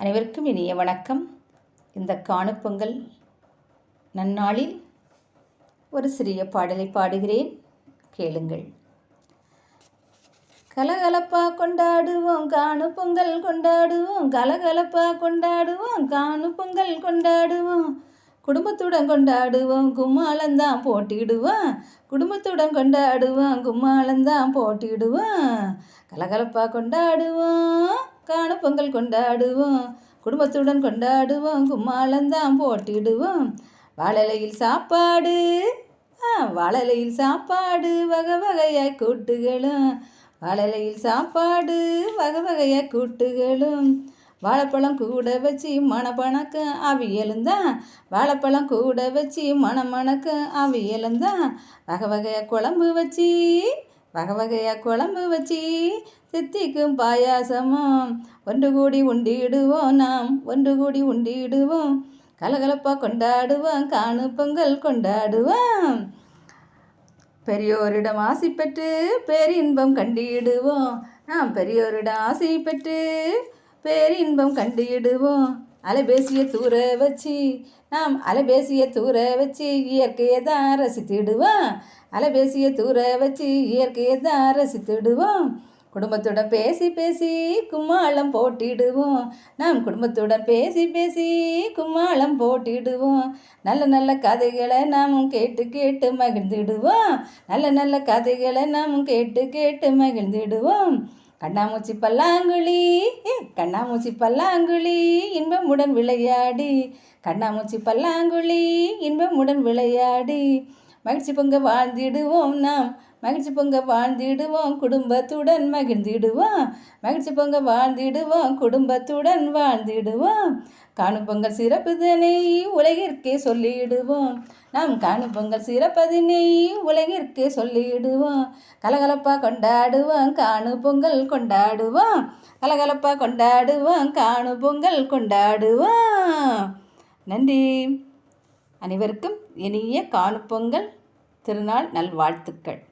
அனைவருக்கும் இனிய வணக்கம். இந்த காணுப்பொங்கல் நன்னாளில் ஒரு சிறிய பாடலை பாடுகிறேன். கேளுங்கள். கலகலப்பா கொண்டாடுவோம் காணு பொங்கல் கொண்டாடுவோம் கலகலப்பா கொண்டாடுவோம் காணு பொங்கல் கொண்டாடுவோம். குடும்பத்துடன் கொண்டாடுவோம் கும்மாளந்தான் போட்டிடுவோம் குடும்பத்துடன் கொண்டாடுவோம் கும்மாளந்தான் போட்டிடுவோம் கலகலப்பா கொண்டாடுவோம் காணு பொங்கல் கொண்டாடுவோம். குடும்பத்துடன் கொண்டாடுவோம். கும்மாளந்தான் போட்டிடுவோம். வாழலையில் சாப்பாடு வாழலையில் சாப்பாடு வகை வகையாக கூட்டுகளும். வாழலையில் சாப்பாடு வகை வகையாக கூட்டுகளும். வாழைப்பழம் கூட வச்சு மணப்பணக்கம் அவியலும் தான். வாழைப்பழம் கூட வச்சு மணமணக்கம் அவியலும் தான். வகை வகையாக குழம்பு வச்சு வகை வகையாக குழம்பு வச்சு சித்திக்கும் பாயாசமும். ஒன்று கூடி உண்டிடுவோம் நாம் ஒன்று கூடி உண்டிடுவோம். கலகலப்பாக கொண்டாடுவோம் காணு பொங்கல் கொண்டாடுவோம். பெரியோரிடம் ஆசை பெற்று பேரின்பம் கண்டிடுவோம். நாம் பெரியோரிடம் ஆசை பெற்று பேரின்பம் கண்டிடுவோம். அலைபேசியை தூர வச்சு நாம் அலைபேசியை தூர வச்சு இயற்கையை தான் ரசித்திடுவோம். அலைபேசியை தூர வச்சு இயற்கையை தான் ரசித்திடுவோம். குடும்பத்துடன் பேசி பேசி கும்மாளம் போட்டிடுவோம். நாம் குடும்பத்துடன் பேசி பேசி கும்மாளம் போட்டிடுவோம். நல்ல நல்ல கதைகளை நாமும் கேட்டு கேட்டு மகிழ்ந்திடுவோம். நல்ல நல்ல கதைகளை நாமும் கேட்டு கேட்டு மகிழ்ந்திடுவோம். கண்ணாமூச்சி பல்லாங்குழி ஏ, கண்ணாமூச்சி பல்லாங்குழி இன்பமுடன் விளையாடி. கண்ணாமூச்சி பல்லாங்குழி இன்பமுடன் விளையாடி. மகிழ்ச்சி பொங்க வாழ்ந்திடுவோம் நாம். மகிழ்ச்சி பொங்க வாழ்ந்திடுவோம் குடும்பத்துடன் மகிழ்ந்திடுவோம். மகிழ்ச்சி பொங்க வாழ்ந்திடுவோம் குடும்பத்துடன் வாழ்ந்திடுவோம். காணும் பொங்கல் சிறப்புதனை உலகிற்கே சொல்லிடுவோம். நாம் காணும் பொங்கல் சிறப்பதினை உலகிற்கே சொல்லிடுவோம். கலகலப்பா கொண்டாடுவோம் காணு பொங்கல் கொண்டாடுவோம். கலகலப்பா கொண்டாடுவோம் காணு பொங்கல் கொண்டாடுவோம். நன்றி. அனைவருக்கும் இனிய காணுப்பொங்கல் திருநாள் நல்வாழ்த்துக்கள்.